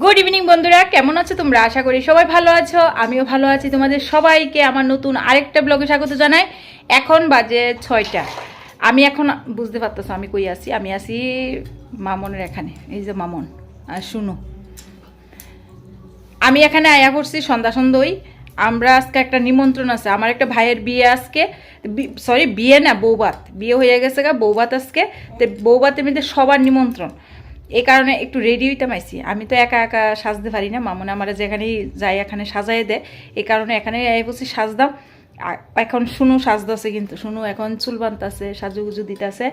Good evening বন্ধুরা। কেমন আছো তোমরা? আশা করি সবাই ভালো আছো। আমিও ভালো আছি। তোমাদের সবাইকে আমার নতুন আরেকটা ব্লগে স্বাগত জানাই। এখন বাজে ছয়টা। আমি এখন, বুঝতে পারতেছো, আমি কই আছি? আমি আছি মামনের এখানে। এই যে মামন। আর শুনো। আমি এখানে আয়া করছি সন্ধ্যা সন্ধ্যই। আমরা আজকে একটা নিমন্ত্রণ আছে। আমার একটা ভাইয়ের বিয়ে আজকে। সরি বিয়ে না, বৌবাত। বিয়ে হয়ে গেছে গা, বৌবাত আজকে। তো বৌবাতের মধ্যে সবার নিমন্ত্রণ। এই কারণে একটু রেডি হইতে মাইছি আমি তো একা একা সাজতে পারি না, মামুন আমার যেখানেই যাই এখানে সাজাই দেয়। এই কারণে এখানে আই বলছি সাজদাম এখন শুনু সাজদাছে কিন্তু, শুনু এখন চুল বানতাছে, সাজুগুজু দিতেছে।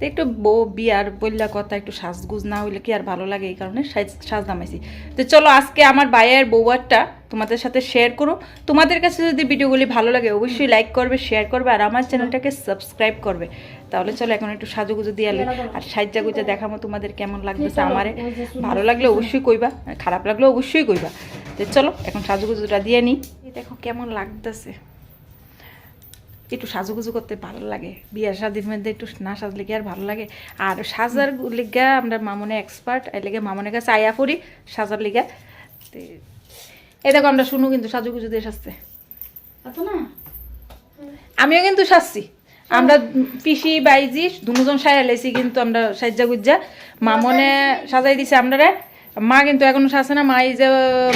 তো একটু বউ বিয়ার বললা কথা, একটু সাজগুজ না হইলে কি আর ভালো লাগে এই কারণে সাজ- সাজদাম আইছি। তো চলো আজকে আমার ভাইয়ের বৌয়ারটা তোমাদের সাথে শেয়ার করো। তোমাদের কাছে যদি ভিডিওগুলি ভালো লাগে, অবশ্যই লাইক করবে শেয়ার করবে, আর আমার চ্যানেলটাকে সাবস্ক্রাইব করবে। তাহলে চলো এখন একটু সাজুগুজু দিয়ে আলো আর সাজ্জা গুজা দেখামো তোমাদের কেমন লাগতেছে আমারে। ভালো লাগলে অবশ্যই কইবা খারাপ লাগলে অবশ্যই কইবা। তো চলো এখন সাজুগুজুটা দিয়ে নিই দেখো কেমন লাগতেছে। একটু সাজুগুজু করতে ভালো লাগে। বিয়ার শাদির মধ্যে একটু না সাজলে কি আর ভালো লাগে? আর সাজার লিগা আমরা মামনে এক্সপার্ট এই লেগে মামনের কাছে আয়া পড়ি সাজার লিগা। তে এই দেখো আমরা শুনু কিন্তু সাজুগুজু দিয়ে সাজতে। আমিও কিন্তু সাজছি। আমরা পিসি, বাইজি, দুজন সাজা লেছি কিন্তু আমরা সাজ্জা গুজ্জা। মামনে সাজাই দিছে আমরা মা কিন্তু এখনও সাজে না, মা এই যে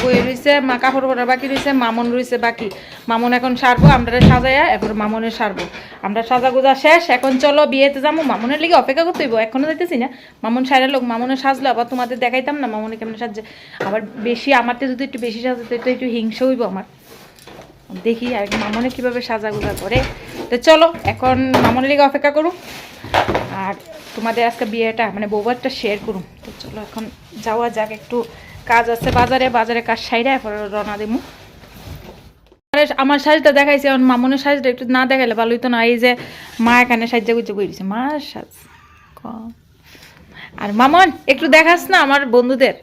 বই রয়েছে মা কাপড় পরা বাকি রয়েছে মামন রয়েছে বাকি। মামন এখন সারবো আমরা সাজাইয়া এরপর মামনের সারবো। আমরা সাজা গুজা শেষ, এখন চলো বিয়েতে যাব মামনের লিগে অপেক্ষা করতে হইব, এখনও যাইতেছি না। মামন সারা লোক মামনের সাজলো, আবার তোমাদের দেখাইতাম না মামনে কেমন সাজছে আবার বেশি আমারতে যদি একটু বেশি সাজাতে একটু হিংসা হইব আমার। দেখি আর মামনে কীভাবে সাজা গুজা করে। তো চলো, এখন মামনের লিগে অপেক্ষা করুন। আর তোমাদের আজকে বিয়েটা মানে বৌবারটা শেয়ার করুন। তো চলো, এখন যাওয়া যাক, একটু কাজ আছে বাজারে বাজারে কাজ সাইডে এরপর রওনা দেবো আমার সাজটা দেখাইছে, এখন মামনের সাজটা একটু না দেখাইলে ভালো হইতো না। এই যে মা এখানে সাজ্জা গুজ্জা বই দিছে মা সাজ ক- আর মামন, একটু দেখাস না আমার বন্ধুদের।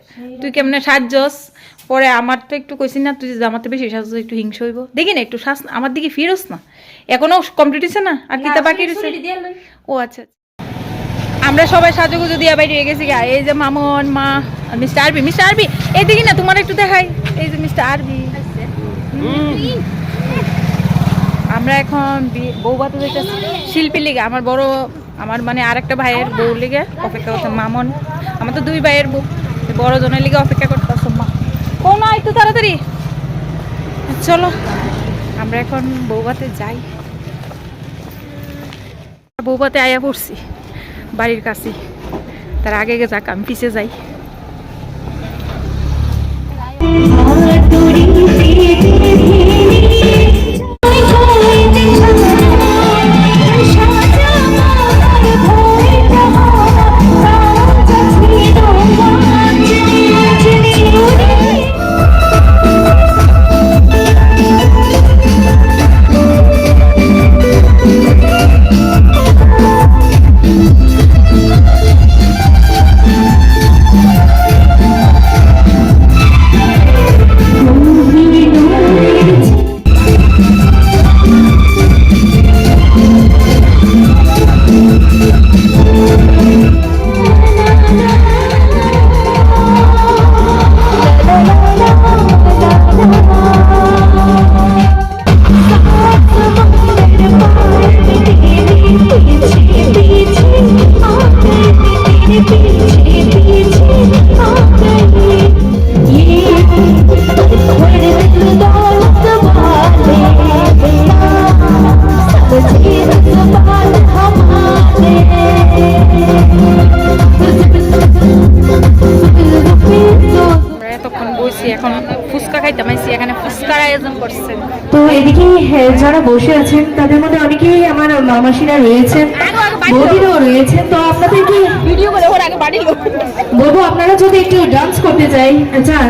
তুই কেমনে সাজস পরে আমার তো একটু কইছি না তুই যে আমার তো বেশি সাজ একটু হিংস হইব। দেখি না একটু সাজ আমার দিকে ফিরোস না। এখনও কমপ্লিট হয়েছে না? আর কিতা বাকি রয়েছে ও আচ্ছা আচ্ছা। আমরা সবাই সাজুগুজু দিয়া বাইরে গেছি গা। এই যে মামন মা মিস্টার আরবি মিস্টার আরবি। এই দেখি না তোমার একটু দেখাই। এই যে মিস্টার আরবি। আমরা এখন বি- বৌভাতে যেতেছি শিল্পী লিগে আমার বড় আমার মানে আরেকটা ভাইয়ের বউ লিগে অপেক্ষা করছে মামন। আমার তো দুই ভাইয়ের বউ। বড় জনের লিগে অপেক্ষা করতেছে মা। ও একটু তাড়াতাড়ি। চলো। আমরা এখন বৌবাতে যাই। বৌবাতে আয়া পড়ছি, বাড়ির কাছে তার আগে যাক, আমি পিছিয়ে যাই। এদিকে হ্যাঁ, যারা বসে আছেন তাদের মধ্যে অনেকেই আমার মামাসিরা রয়েছেন বৌদিরাও রয়েছেন তো আপনাদের কি ভিডিও করে ওর আগে বাড়ি বলব আপনারা যদি একটু ডান্স করতে চাই চান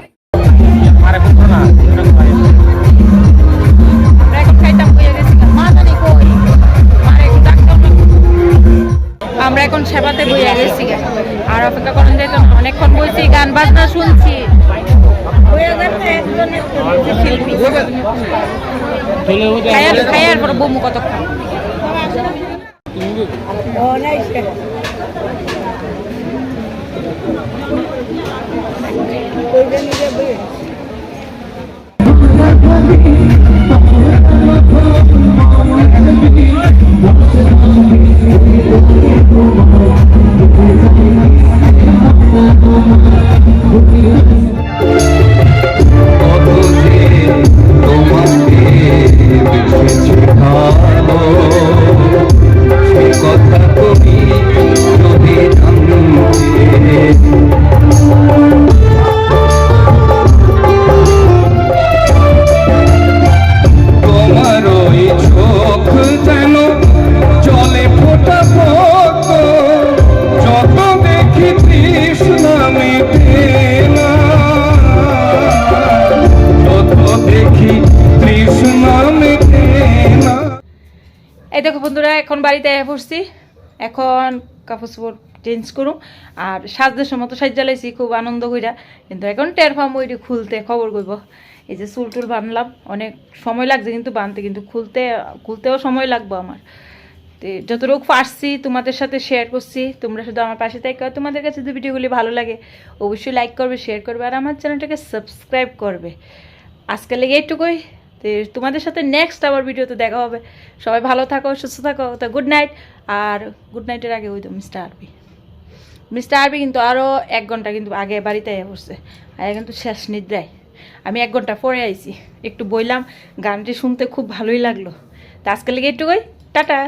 আর অপেক্ষা করেন যে অনেকক্ষণ বইছি গান বাজনা শুনছি। খায়ার পরে বমু কতক্ষণ? কতদিন এই দেখো বন্ধুরা, এখন বাড়িতে পড়ছি। এখন কাপড় চোপড় চেঞ্জ করুম। আর সাজদের সময় তো সাজ জ্বালাইছি খুব আনন্দ কইরা। কিন্তু এখন টের পাম ওইটি খুলতে, খবর কইব। এই যে চুল টুল বানলাম, অনেক সময় লাগছে কিন্তু বানতে, কিন্তু খুলতে, খুলতেও সময় লাগবে আমার। যতটুকু পারছি, তোমাদের সাথে শেয়ার করছি, তোমরা শুধু আমার পাশে থাকো। তোমাদের কাছে যদি ভিডিওগুলি ভালো লাগে, অবশ্যই লাইক করবে শেয়ার করবে, আর আমার চ্যানেলটাকে সাবস্ক্রাইব করবে। আজকে লেগে একটুকুই তো তোমাদের সাথে নেক্সট আবার ভিডিওতে দেখা হবে। সবাই ভালো থাকো, সুস্থ থাকো, তো গুড নাইট আর গুড নাইটের আগে ওই তো মিস্টার আরবি। মিস্টার আরবি কিন্তু আরও এক ঘণ্টা কিন্তু আগে বাড়িতে বসছে আর কিন্তু শেষ নিদ্রায়। আমি এক ঘণ্টা পরে আইছি। একটু বইলাম, গানটি শুনতে খুব ভালোই লাগল। তো আজকে লেগে একটু টাটা।